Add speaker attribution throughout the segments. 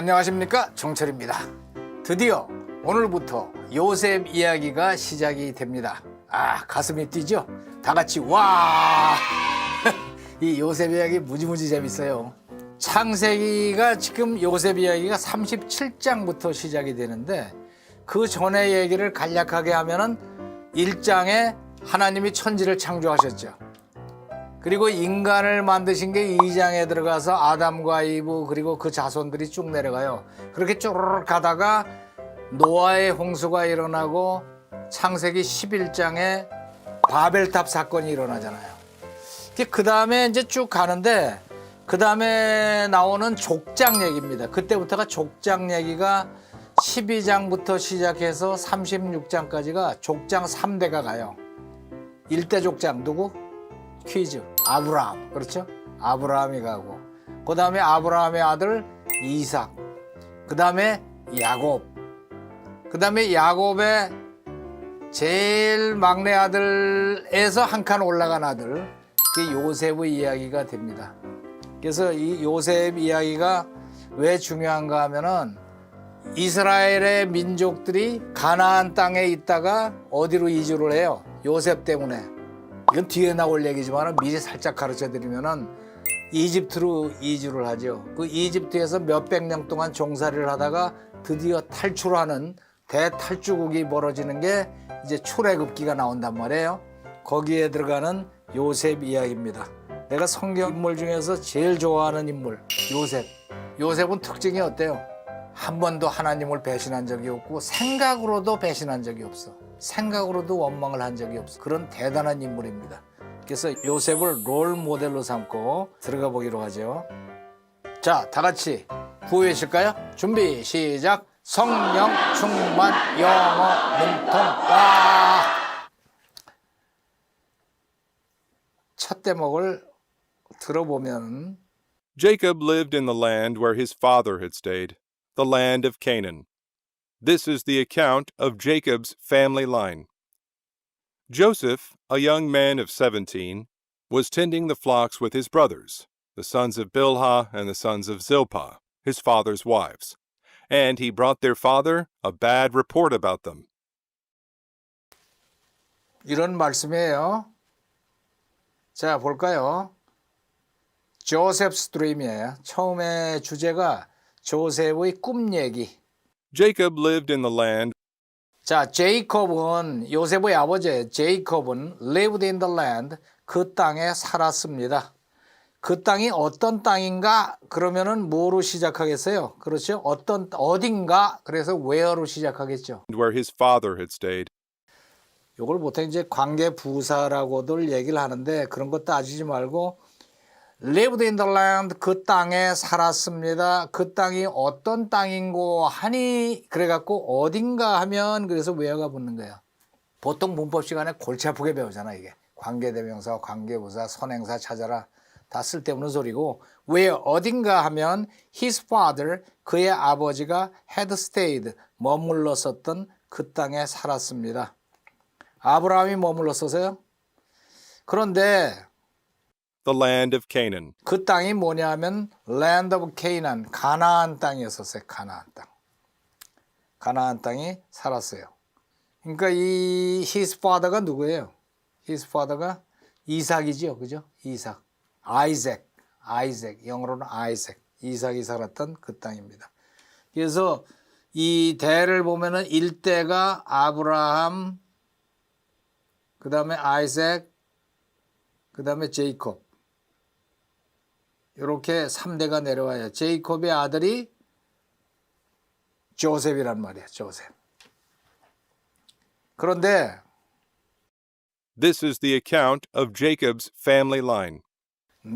Speaker 1: 안녕하십니까 정철입니다. 드디어 오늘부터 요셉 이야기가 시작이 됩니다. 아 가슴이 뛰죠? 다 같이 와! 이 요셉 이야기 무지무지 재밌어요. 창세기가 지금 요셉 이야기가 37장부터 시작이 되는데 그 전에 얘기를 간략하게 하면은 1장에 하나님이 천지를 창조하셨죠. 그리고 인간을 만드신 게 2장에 들어가서 아담과 이브 그리고 그 자손들이 쭉 내려가요. 그렇게 쪼르륵 가다가 노아의 홍수가 일어나고 창세기 11장에 바벨탑 사건이 일어나잖아요. 그 다음에 이제 쭉 가는데 그 다음에 나오는 족장 얘기입니다. 그때부터가 족장 얘기가 12장부터 시작해서 36장까지가 족장 3대가 가요. 1대 족장 누구? 퀴즈. 아브라함. 그렇죠? 아브라함이 가고. 그 다음에 아브라함의 아들 이삭. 그 다음에 야곱. 그 다음에 야곱의 제일 막내 아들에서 한 칸 올라간 아들. 그게 요셉의 이야기가 됩니다. 그래서 이 요셉 이야기가 왜 중요한가 하면은 이스라엘의 민족들이 가나안 땅에 있다가 어디로 이주를 해요? 요셉 때문에. 이건 뒤에 나올 얘기지만 미리 살짝 가르쳐 드리면은 이집트로 이주를 하죠. 그 이집트에서 몇백 년 동안 종살이를 하다가 드디어 탈출하는 대탈주국이 벌어지는 게 이제 출애굽기가 나온단 말이에요. 거기에 들어가는 요셉 이야기입니다. 내가 성경 인물 중에서 제일 좋아하는 인물 요셉. 요셉은 특징이 어때요? 한 번도 하나님을 배신한 적이 없고 생각으로도 배신한 적이 없어. 생각으로도 원망을 한 적이 없어. 그런 대단한 인물입니다. 그래서 요셉을 롤 모델로 삼고 들어가 보기로 하죠. 자, 다 같이 구호하실까요? 준비, 시작. 성령 충만 영어 문통 와. 첫 대목을 들어보면
Speaker 2: Jacob lived in the land where his father had stayed, the land of Canaan. This is the account of Jacob's family line. Joseph, a young man of seventeen, was tending the flocks with his brothers, the sons of Bilhah and the sons of Zilpah, his father's wives. And he brought their father a bad report about them.
Speaker 1: 이런 말씀이에요. 자, 볼까요? 조셉 스트림이에요. 처음에 주제가 조셉의 꿈 얘기.
Speaker 2: Jacob lived in the land
Speaker 1: 자, 제이콥은 요셉의 아버지 제이콥은 lived in the land 그 땅에 살았습니다. 그 땅이 어떤 땅인가 그러면은 뭐로 시작하겠어요? 그렇죠? 어떤 어딘가 그래서 where로 시작하겠죠.
Speaker 2: where his father had stayed.
Speaker 1: 요걸 보통 이제 관계 부사라고들 얘기를 하는데 그런 거 따지지 말고 lived in the land 그 땅에 살았습니다. 그 땅이 어떤 땅인고 하니 그래갖고 어딘가 하면 그래서 where가 붙는 거예요. 보통 문법 시간에 골치 아프게 배우잖아 이게 관계대명사, 관계부사, 선행사 찾아라 다 쓸데없는 소리고 where 어딘가 하면 his father 그의 아버지가 had stayed 머물렀었던 그 땅에 살았습니다. 아브라함이 머물렀어서요. 그런데
Speaker 2: the land of Canaan.
Speaker 1: 그 땅이 뭐냐면 land of Canaan 가나안 땅이었었어요. 가나안 땅. 가나안 땅이 살았어요. 그러니까 이 his father가 누구예요? his father가 이삭이죠. 그죠? 이삭. 아이색. 아이색. 영어로는 아이색. 이삭이 살았던 그 땅입니다. 그래서 이 대를 보면은 일대가 아브라함 그다음에 아이색 그다음에 제이콥 이렇게 3대가 내려와요. 제이콥의 아들이 조셉이란 말이에요. 조셉. 그런데
Speaker 2: This is the account of Jacob's family line.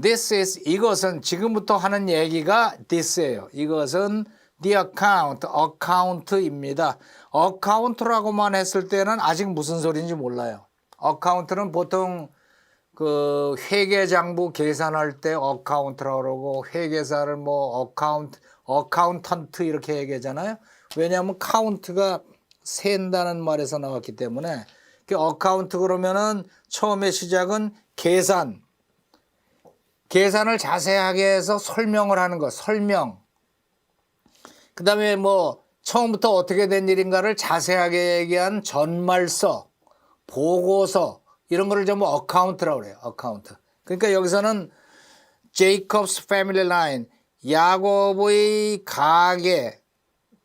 Speaker 1: this is 이것은 지금부터 하는 얘기가 this예요. 이것은 the account, account입니다. account라고만 했을 때는 아직 무슨 소리인지 몰라요. account는 보통 그 회계 장부 계산할 때 어카운트라고 그러고 회계사를 뭐 어카운트 어카운턴트 이렇게 얘기하잖아요. 왜냐하면 카운트가 센다는 말에서 나왔기 때문에 그 어카운트 그러면은 처음에 시작은 계산 계산을 자세하게 해서 설명을 하는 거 설명 그 다음에 뭐 처음부터 어떻게 된 일인가를 자세하게 얘기한 전말서, 보고서 이런 거를 전부 어카운트라고 그래요. 어카운트. 그러니까 여기서는 제이콥스 패밀리 라인 야곱의 가게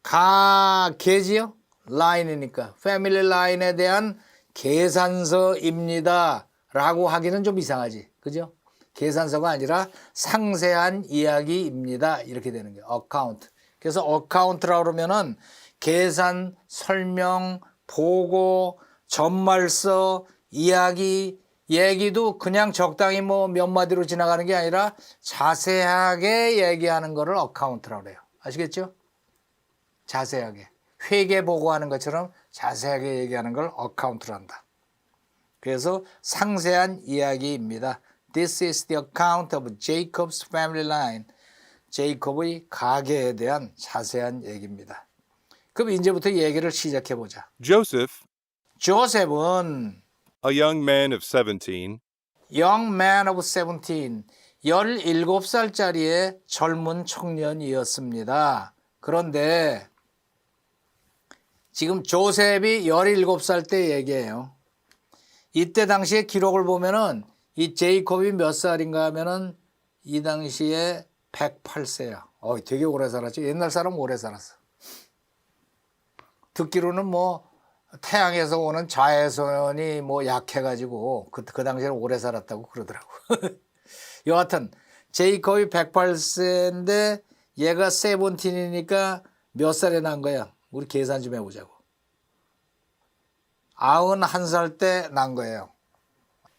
Speaker 1: 가계지요? 라인이니까 패밀리 라인에 대한 계산서입니다. 라고 하기는 좀 이상하지. 그죠? 계산서가 아니라 상세한 이야기입니다. 이렇게 되는 거예요. 어카운트. 그래서 어카운트라고 그러면은 계산, 설명, 보고, 전말서, 이야기, 얘기도 그냥 적당히 뭐 몇 마디로 지나가는 게 아니라 자세하게 얘기하는 거를 어카운트라고 그래요. 아시겠죠? 자세하게. 회계 보고하는 것처럼 자세하게 얘기하는 걸 어카운트로 한다. 그래서 상세한 이야기입니다. This is the account of Jacob's family line. 제이콥의 가계에 대한 자세한 얘기입니다. 그럼 이제부터 얘기를 시작해 보자.
Speaker 2: Joseph,
Speaker 1: 조셉은
Speaker 2: a young man of 17,
Speaker 1: young man of 17, 17살짜리의 젊은 청년이었습니다. 그런데 지금 조셉이 17살 때 얘기해요. 이때 당시에 기록을 보면은 이 제이콥이 몇 살인가 하면은 이 당시에 108세야. 어, 되게 오래 살았지. 옛날 사람 오래 살았어. 듣기로는 뭐 태양에서 오는 자외선이 뭐 약해가지고 그, 그 당시에는 오래 살았다고 그러더라고. 여하튼 제이콥이 108세인데 얘가 세븐틴이니까 몇 살에 난 거야? 우리 계산 좀 해보자고. 아흔 한살때 난 거예요.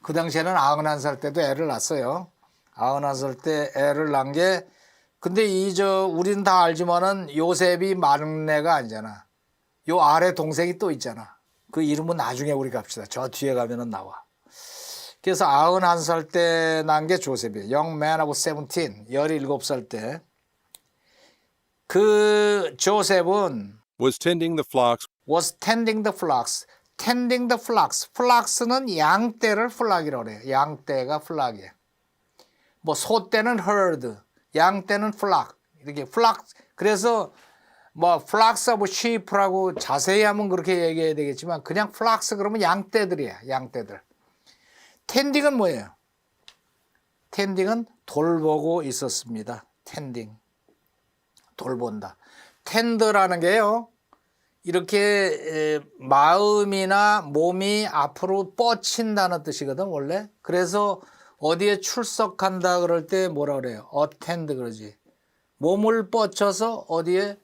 Speaker 1: 그 당시에는 아흔 한살 때도 애를 낳았어요. 아흔 한살때 애를 낳은 게 근데 이 저 우리는 다 알지만은 요셉이 막내가 아니잖아. 요 아래 동생이 또 있잖아. 그 이름은 나중에 우리 갑시다. 저 뒤에 가면은 나와. 그래서 아흔 한살때 난 게 조셉이에요. Young man of 17, 17살 때. 그 조셉은
Speaker 2: was tending the flocks
Speaker 1: was tending the flocks. tending the flocks. flocks는 양떼를 플락이라고 그래요. 양떼가 플락이에요. 뭐 소떼는 herd, 양떼는 flock. 이렇게 flock. 그래서 뭐 flocks of sheep라고 자세히 하면 그렇게 얘기해야 되겠지만 그냥 flocks 그러면 양떼들이야. 양떼들. tending은 뭐예요? tending은 돌보고 있었습니다. tending. 돌본다. 텐드라는 게요. 이렇게 에, 마음이나 몸이 앞으로 뻗친다는 뜻이거든 원래. 그래서 어디에 출석한다 그럴 때 뭐라 그래요? attend 그러지. 몸을 뻗쳐서 어디에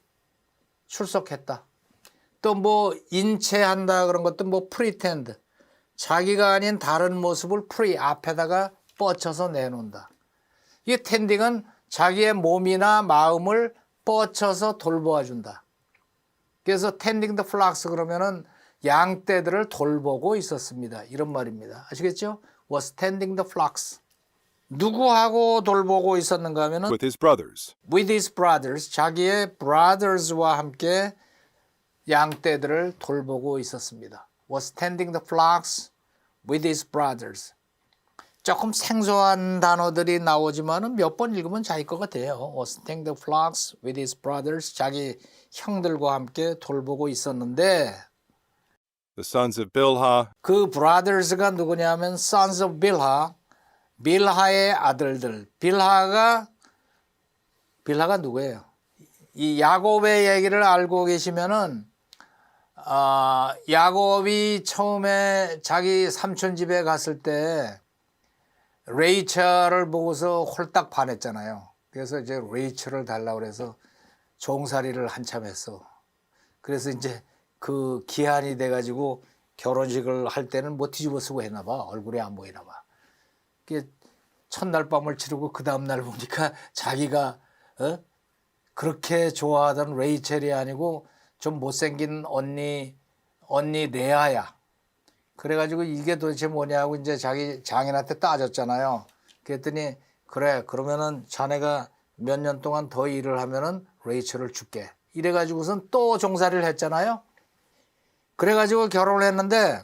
Speaker 1: 출석했다. 또 뭐 인체한다 그런 것도 뭐 pretend. 자기가 아닌 다른 모습을 pre 앞에다가 뻗쳐서 내놓는다. 이 텐딩은 자기의 몸이나 마음을 뻗쳐서 돌보아 준다. 그래서 텐딩 더 플락스 그러면은 양떼들을 돌보고 있었습니다. 이런 말입니다. 아시겠죠? was tending the flocks. 누구하고 돌보고 있었는가 하면은
Speaker 2: with his brothers.
Speaker 1: with his brothers, 자기의 brothers와 함께 양떼들을 돌보고 있었습니다. was tending the flocks with his brothers. 조금 생소한 단어들이 나오지만은 몇 번 읽으면 자기 것 같아요. was tending the flocks with his brothers. 자기 형들과 함께 돌보고 있었는데
Speaker 2: The sons of Bilhah,
Speaker 1: 그 brothers가 누구냐면 sons of Bilha, 빌하의 아들들. 빌하가 빌하가 누구예요? 이 야곱의 얘기를 알고 계시면은 아, 야곱이 처음에 자기 삼촌 집에 갔을 때 레이첼을 보고서 홀딱 반했잖아요. 그래서 이제 레이첼을 달라고 그래서 종살이를 한참 했어. 그래서 이제 그 기한이 돼가지고 결혼식을 할 때는 뭐 뒤집어 쓰고 했나 봐. 얼굴이 안 보이나 봐. 첫날 밤을 치르고 그 다음날 보니까 자기가 어? 그렇게 좋아하던 레이첼이 아니고 좀 못생긴 언니 언니 레아야. 그래가지고 이게 도대체 뭐냐고 이제 자기 장인한테 따졌잖아요. 그랬더니 그래 그러면은 자네가 몇 년 동안 더 일을 하면은 레이첼을 줄게. 이래가지고선 또 종살이를 했잖아요. 그래가지고 결혼을 했는데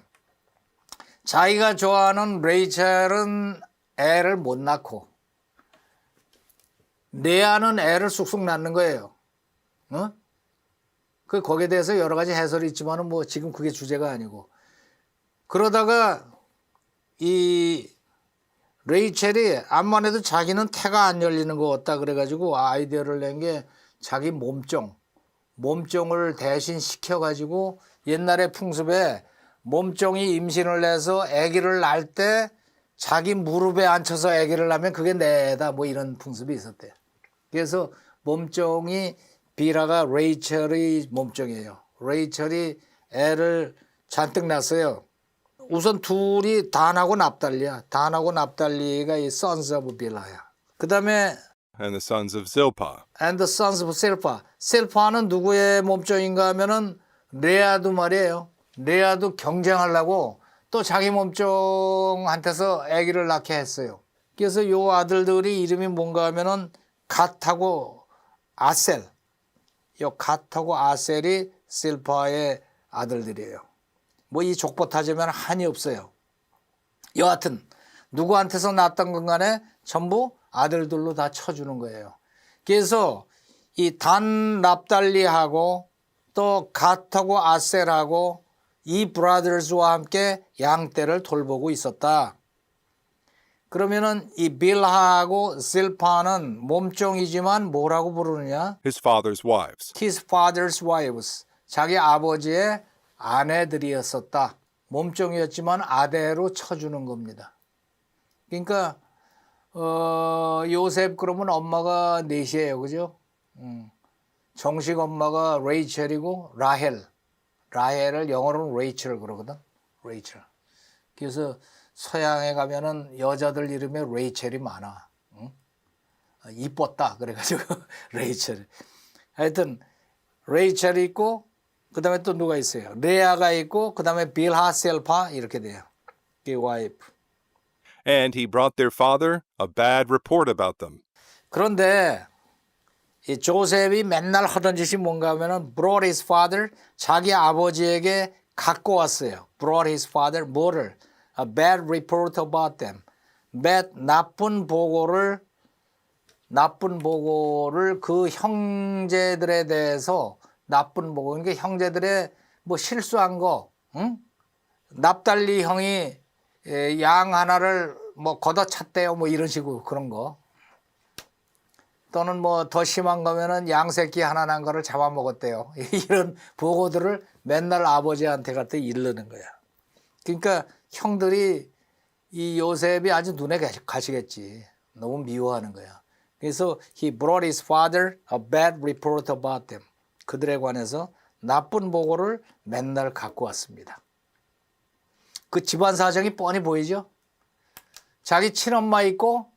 Speaker 1: 자기가 좋아하는 레이첼은 애를 못 낳고 레아는 애를 쑥쑥 낳는 거예요. 어? 그 거기에 대해서 여러 가지 해설이 있지만은 뭐 지금 그게 주제가 아니고 그러다가 이 레이첼이 암만 해도 자기는 태가 안 열리는 거 같다 그래가지고 아이디어를 낸 게 자기 몸종 몸종을 대신 시켜가지고 옛날의 풍습에 몸종이 임신을 해서 아기를 낳을 때 자기 무릎에 앉혀서 아기를 낳으면 그게 내다 뭐 이런 풍습이 있었대요. 그래서 몸종이 비라가 레이첼의 몸종이에요. 레이첼이 애를 잔뜩 낳았어요. 우선 둘이 단하고 납달리야. 단하고 납달리가 이 sons of 빌라야. 그 다음에
Speaker 2: and the sons of Zilpah.
Speaker 1: and the sons of Silpa. 실파는 누구의 몸종인가 하면은 레아도 말이에요. 레아도 경쟁하려고 또 자기 몸종한테서 아기를 낳게 했어요. 그래서 요 아들들이 이름이 뭔가 하면은 갓하고 아셀. 요 갓하고 아셀이 실파의 아들들이에요. 뭐 이 족보 타자면 한이 없어요. 여하튼 누구한테서 낳았던 건 간에 전부 아들들로 다 쳐주는 거예요. 그래서 이 단 납달리하고 또 갓하고 아셀하고 이 브라더스와 함께 양떼를 돌보고 있었다. 그러면은 이 빌하고 실파는 몸종이지만 뭐라고 부르느냐?
Speaker 2: His father's wives.
Speaker 1: his father's wives. 자기 아버지의 아내들이었었다. 몸종이었지만 아대로 쳐주는 겁니다. 그러니까 어, 요셉 그러면 엄마가 넷이에요, 그죠? 음. 정식 엄마가 레이첼이고 라헬. 라헬을 영어로는 레이첼 그러거든. 레이첼. 그래서 서양에 가면은 여자들 이름에 레이첼이 많아. 응? 아, 이뻤다 그래가지고 레이첼. 하여튼 레이첼이 있고 그다음에 또 누가 있어요? 레아가 있고 그다음에 빌하 셀파 이렇게 돼요. 그 와이프.
Speaker 2: And he brought their father a bad report about them.
Speaker 1: 그런데 이 조셉이 맨날 하던 짓이 뭔가 하면은 brought his father 자기 아버지에게 갖고 왔어요. brought his father 뭐를 a bad report about them. bad 나쁜 보고를 나쁜 보고를 그 형제들에 대해서 나쁜 보고 그러니까 형제들의 뭐 실수한 거, 응? 납달리 형이 에, 양 하나를 뭐 걷어찼대요, 뭐 이런 식으로 그런 거. 또는 뭐 더 심한 거면은 양새끼 하나 난 거를 잡아먹었대요. 이런 보고들을 맨날 아버지한테 갖다 일르는 거야. 그러니까 형들이 이 요셉이 아주 눈에 가- 가시겠지. 너무 미워하는 거야. 그래서 he brought his father a bad report about them. 그들에 관해서 나쁜 보고를 맨날 갖고 왔습니다. 그 집안 사정이 뻔히 보이죠? 자기 친엄마 있고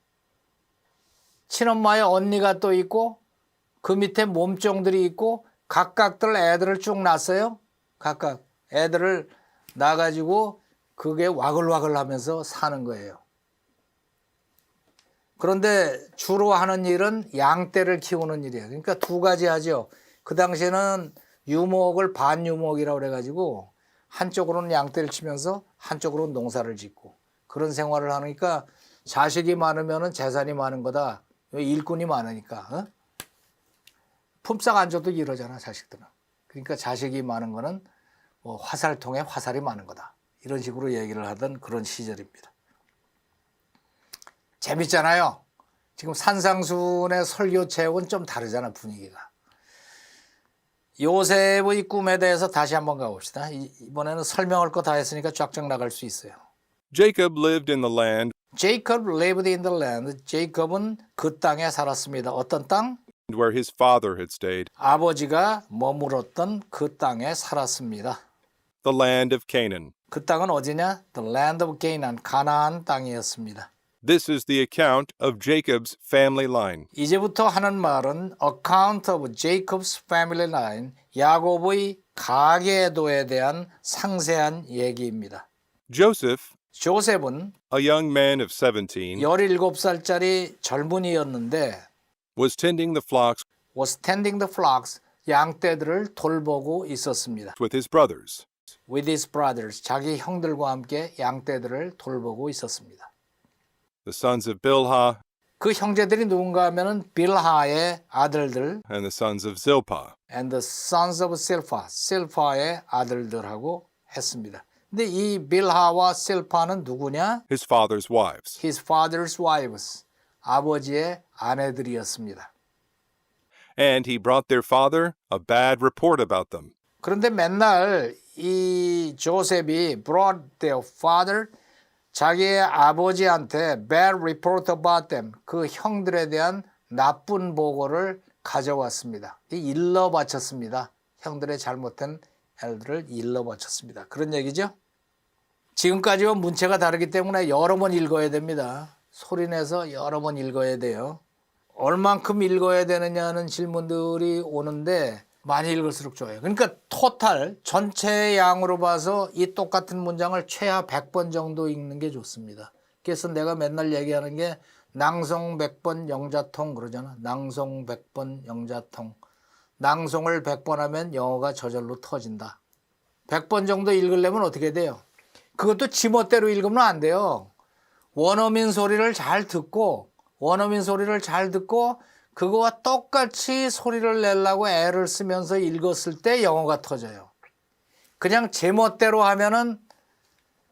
Speaker 1: 친엄마의 언니가 또 있고 그 밑에 몸종들이 있고 각각들 애들을 쭉 낳았어요. 각각 애들을 낳아가지고 그게 와글와글 하면서 사는 거예요. 그런데 주로 하는 일은 양떼를 키우는 일이에요. 그러니까 두 가지 하죠. 그 당시에는 유목을 반유목이라고 그래가지고 한쪽으로는 양떼를 치면서 한쪽으로는 농사를 짓고 그런 생활을 하니까 자식이 많으면 재산이 많은 거다. 일꾼이 많으니까. 어? 품삯 안 줘도 이러잖아 자식들은. 그러니까 자식이 많은 거는 뭐 화살통에 화살이 많은 거다. 이런 식으로 얘기를 하던 그런 시절입니다. 재밌잖아요. 지금 산상순의 설교 체육은 좀 다르잖아 분위기가. 요셉의 꿈에 대해서 다시 한번 가봅시다. 이- 이번에는 설명할 거 다 했으니까 쫙쫙 나갈 수 있어요.
Speaker 2: Jacob lived in the land
Speaker 1: Jacob lived in the land. 제이컵은 그 땅에 살았습니다. 어떤 땅?
Speaker 2: where his father had stayed,
Speaker 1: 아버지가 머물었던 그 땅에 살았습니다.
Speaker 2: the land of Canaan.
Speaker 1: 그 땅은 어디냐? The land of Canaan, 가나안 땅이었습니다.
Speaker 2: This is the account of Jacob's family line.
Speaker 1: 이제부터 하는 말은 account of Jacob's family line, 야곱의 가계도에 대한 상세한 얘기입니다.
Speaker 2: Joseph,
Speaker 1: 조셉은
Speaker 2: a young man of 17,
Speaker 1: 17살짜리 젊은이였는데
Speaker 2: was tending the flocks
Speaker 1: was tending the flocks, 양떼들을 돌보고 있었습니다.
Speaker 2: with his brothers.
Speaker 1: with his brothers, 자기 형들과 함께 양떼들을 돌보고 있었습니다.
Speaker 2: The sons of Bilhah
Speaker 1: 그 형제들이 누군가 하면은 빌하의 아들들
Speaker 2: and the sons of Zilpah.
Speaker 1: and the sons of Silpha, 실파의 아들들하고 했습니다. 근데 이 빌하와 실파는 누구냐?
Speaker 2: his father's wives.
Speaker 1: His father's wives, 아버지의 아내들이었습니다.
Speaker 2: And he brought their father a bad report about them.
Speaker 1: 그런데 맨날 이 조셉이 brought their father 자기의 아버지한테 bad report about them 그 형들에 대한 나쁜 보고를 가져왔습니다. 이 일러 바쳤습니다. 형들의 잘못된 일들을 일러 바쳤습니다. 그런 얘기죠. 지금까지와 문체가 다르기 때문에 여러 번 읽어야 됩니다. 소리내서 여러 번 읽어야 돼요. 얼만큼 읽어야 되느냐는 질문들이 오는데 많이 읽을수록 좋아요. 그러니까 토탈 전체 양으로 봐서 이 똑같은 문장을 최하 100번 정도 읽는 게 좋습니다. 그래서 내가 맨날 얘기하는 게 낭송 100번 영자통 그러잖아. 낭송 100번 영자통. 낭송을 100번 하면 영어가 저절로 터진다. 100번 정도 읽으려면 어떻게 돼요? 그것도 지멋대로 읽으면 안 돼요. 원어민 소리를 잘 듣고 원어민 소리를 잘 듣고 그거와 똑같이 소리를 내려고 애를 쓰면서 읽었을 때 영어가 터져요. 그냥 제멋대로 하면은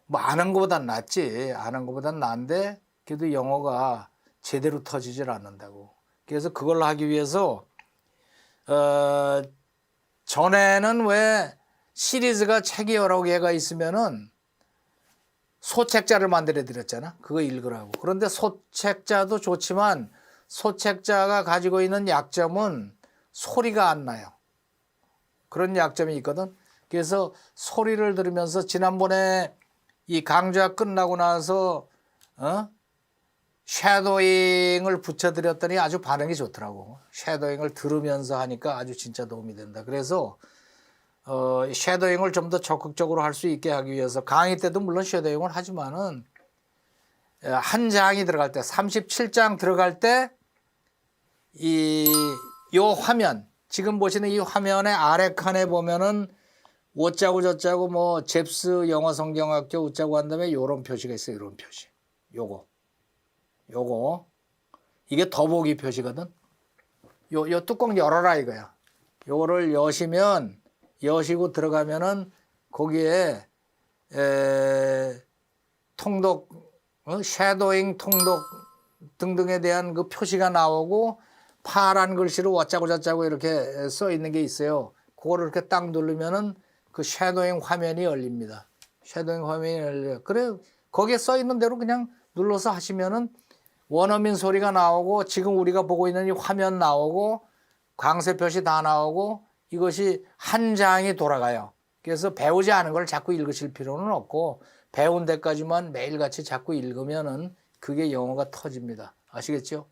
Speaker 1: 뭐 아는 것보단 낫지. 아는 것보단 나은데 그래도 영어가 제대로 터지질 않는다고. 그래서 그걸 하기 위해서 어 전에는 왜 시리즈가 책이 여러 개가 있으면은 소책자를 만들어 드렸잖아. 그거 읽으라고. 그런데 소책자도 좋지만 소책자가 가지고 있는 약점은 소리가 안 나요. 그런 약점이 있거든. 그래서 소리를 들으면서 지난번에 이 강좌 끝나고 나서 어? 쉐도잉을 붙여드렸더니 아주 반응이 좋더라고. 쉐도잉을 들으면서 하니까 아주 진짜 도움이 된다. 그래서 어, 쉐도잉을 좀 더 적극적으로 할 수 있게 하기 위해서 강의 때도 물론 쉐도잉을 하지만은 어, 한 장이 들어갈 때 37장 들어갈 때 이 요 화면 지금 보시는 이 화면의 아래 칸에 보면은 오짜고 저짜고 뭐 잽스 영어 성경학교 웃자고 한 다음에 요런 표시가 있어요. 요런 표시. 요거. 요거. 이게 더보기 표시거든. 요, 요 뚜껑 열어라 이거야. 요거를 여시면 여시고 들어가면은 거기에 에, 통독, 어? 섀도잉 통독 등등에 대한 그 표시가 나오고 파란 글씨로 어짜고 저짜고 이렇게 써 있는 게 있어요. 그거를 이렇게 딱 누르면은 그 섀도잉 화면이 열립니다. 섀도잉 화면이 열려요. 그래 거기에 써 있는 대로 그냥 눌러서 하시면은 원어민 소리가 나오고 지금 우리가 보고 있는 이 화면 나오고 광세 표시 다 나오고 이것이 한 장이 돌아가요. 그래서 배우지 않은 걸 자꾸 읽으실 필요는 없고 배운 데까지만 매일같이 자꾸 읽으면은 그게 영어가 터집니다. 아시겠죠?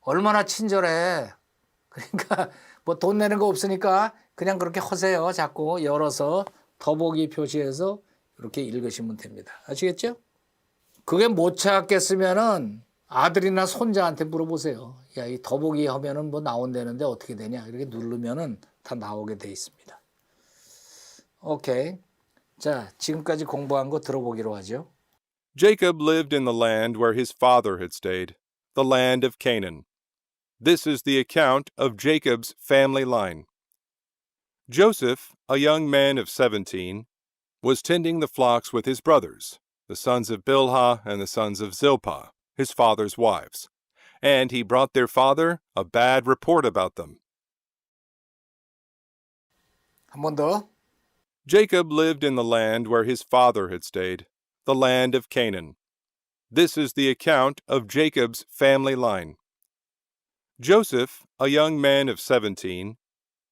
Speaker 1: 얼마나 친절해. 그러니까 뭐 돈 내는 거 없으니까 그냥 그렇게 하세요. 자꾸 열어서 더보기 표시해서 이렇게 읽으시면 됩니다. 아시겠죠? 그게 못 찾겠으면은 아들이나 손자한테 물어보세요. 야, 이 더보기 하면은 뭐 나온다는데 어떻게 되냐? 이렇게 누르면은 다 나오게 돼 있습니다. 오케이. 자, 지금까지 공부한 거 들어보기로 하죠.
Speaker 2: Jacob lived in the land where his father had stayed, the land of Canaan. This is the account of Jacob's family line. Joseph, a young man of seventeen, was tending the flocks with his brothers, the sons of Bilhah and the sons of Zilpah, his father's wives, and he brought their father a bad report about them. Jacob lived in the land where his father had stayed, the land of Canaan. This is the account of Jacob's family line. Joseph, a young man of seventeen,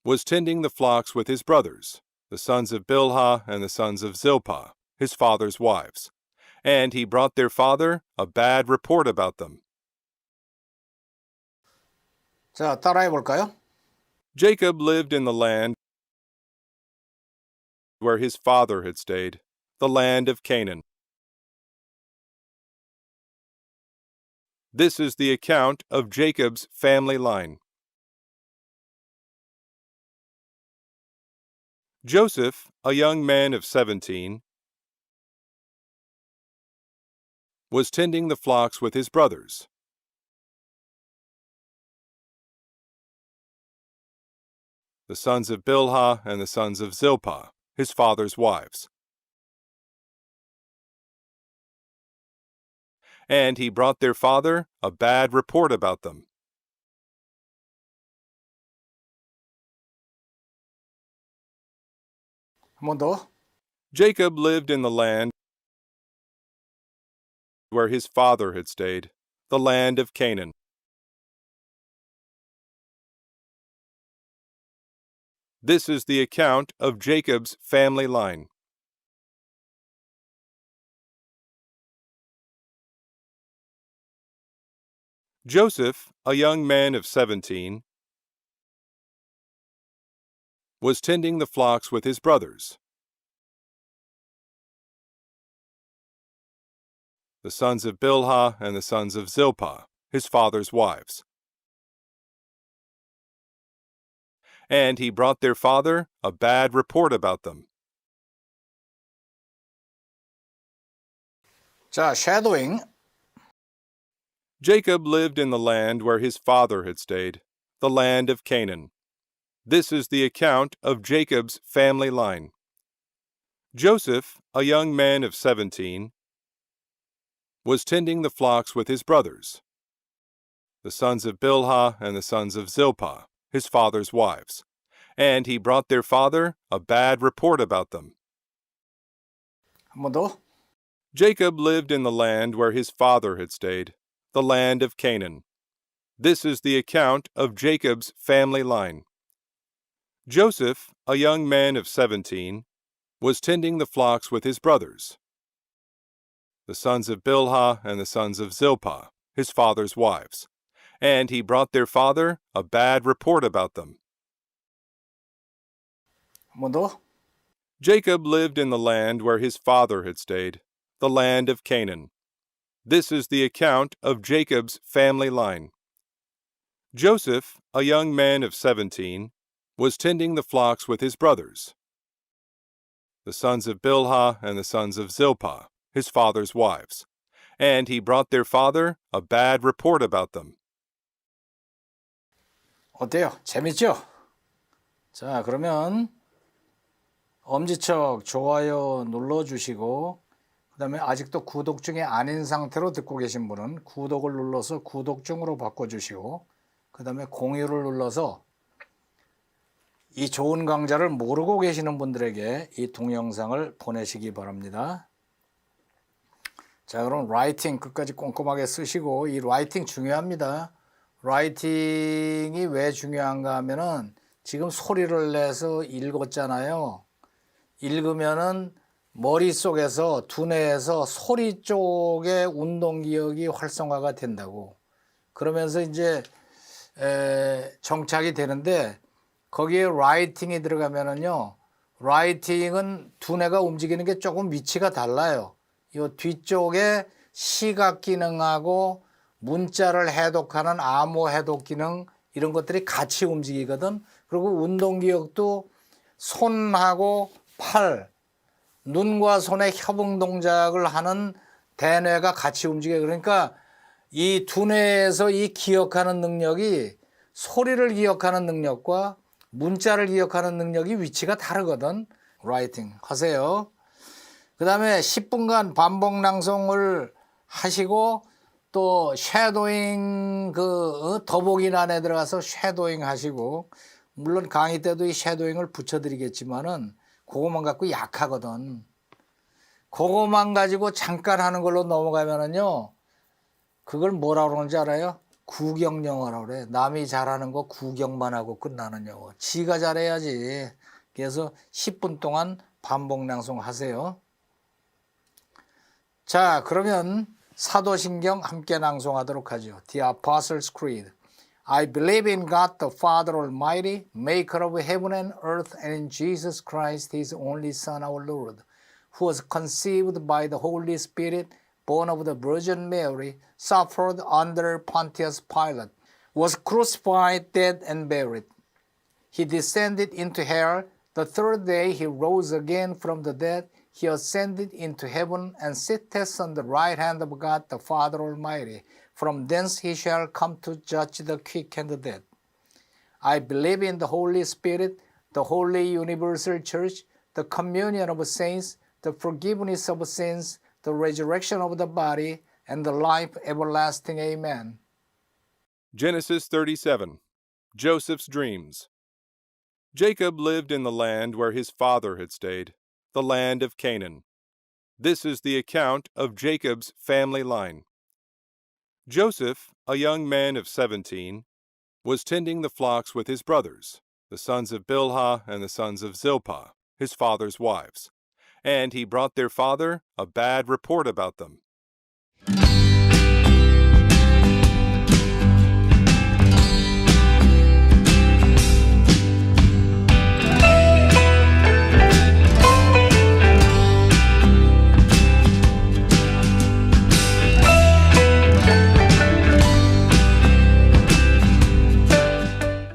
Speaker 2: was tending the flocks with his brothers, the sons of Bilhah and the sons of Zilpah, his father's wives and he brought their father a bad report about them.
Speaker 1: 자, 따라해 볼까요?
Speaker 2: Jacob lived in the land where his father had stayed, the land of Canaan. This is the account of Jacob's family line. Joseph, a young man of seventeen, was tending the flocks with his brothers. The sons of Bilhah and the sons of Zilpah, his father's wives. And he brought their father a bad report about them. Jacob lived in the land where his father had stayed, the land of Canaan. This is the account of Jacob's family line. Joseph, a young man of seventeen, was tending the flocks with his brothers. The sons of Bilhah and the sons of Zilpah, his father's wives. And he brought their father a bad report about them.
Speaker 1: 자, shadowing.
Speaker 2: Jacob lived in the land where his father had stayed, the land of Canaan. This is the account of Jacob's family line. Joseph, a young man of seventeen, was tending the flocks with his brothers, the sons of Bilhah and the sons of Zilpah, his father's wives. And he brought their father a bad report about them. Jacob lived in the land where his father had stayed, the land of Canaan. This is the account of Jacob's family line. Joseph, a young man of seventeen, was tending the flocks with his brothers, the sons of Bilhah and the sons of Zilpah, his father's wives. And he brought their father a bad report about them. Jacob lived in the land where his father had stayed, the land of Canaan. This is the account of Jacob's family line. Joseph, a young man of seventeen, was tending the flocks with his brothers, the sons of Bilhah and the sons of Zilpah, his father's wives. And he brought their father a bad report about them.
Speaker 1: 어때요? 재밌죠? 자, 그러면 엄지척 좋아요 눌러 주시고 그 다음에 아직도 구독 중에 아닌 상태로 듣고 계신 분은 구독을 눌러서 구독 중으로 바꿔 주시고 그 다음에 공유를 눌러서 이 좋은 강좌를 모르고 계시는 분들에게 이 동영상을 보내시기 바랍니다. 자, 그럼 라이팅 끝까지 꼼꼼하게 쓰시고 이 라이팅 중요합니다. 라이팅이 왜 중요한가 하면은 지금 소리를 내서 읽었잖아요. 읽으면은 머릿속에서 두뇌에서 소리 쪽의 운동 기억이 활성화가 된다고. 그러면서 이제 에, 정착이 되는데 거기에 라이팅이 들어가면은요. 라이팅은 두뇌가 움직이는 게 조금 위치가 달라요. 이 뒤쪽에 시각 기능하고 문자를 해독하는 암호 해독 기능 이런 것들이 같이 움직이거든. 그리고 운동 기억도 손하고 팔, 눈과 손의 협응 동작을 하는 대뇌가 같이 움직여. 그러니까 이 두뇌에서 이 기억하는 능력이 소리를 기억하는 능력과 문자를 기억하는 능력이 위치가 다르거든. 라이팅 하세요. 그 다음에 10분간 반복 낭송을 하시고 또 쉐도잉 그 어, 더보기 란에 들어가서 쉐도잉 하시고 물론 강의 때도 이 쉐도잉을 붙여드리겠지만은 그것만 갖고 약하거든. 그것만 가지고 잠깐 하는 걸로 넘어가면은요. 그걸 뭐라 그러는지 알아요? 구경 영어라고 그래. 남이 잘하는 거 구경만 하고 끝나는 영어. 지가 잘해야지. 그래서 10분 동안 반복 낭송 하세요. 자, 그러면 사도신경 함께 낭송하도록 하죠. The Apostles' Creed. I believe in God the Father Almighty, maker of heaven and earth, and in Jesus Christ, his only Son, our Lord, who was conceived by the Holy Spirit, born of the Virgin Mary, suffered under Pontius Pilate, was crucified, dead, and buried. He descended into hell. The third day he rose again from the dead. he ascended into heaven and sitteth on the right hand of God the Father Almighty. From thence he shall come to judge the quick and the dead. I believe in the Holy Spirit, the holy universal church, the communion of saints, the forgiveness of sins, the resurrection of the body, and the life everlasting. Amen.
Speaker 2: Genesis 37 Joseph's Dreams. Jacob lived in the land where his father had stayed, the land of Canaan. This is the account of Jacob's family line. Joseph, a young man of seventeen, was tending the flocks with his brothers, the sons of Bilhah and the sons of Zilpah, his father's wives. And he brought their father a bad report about them.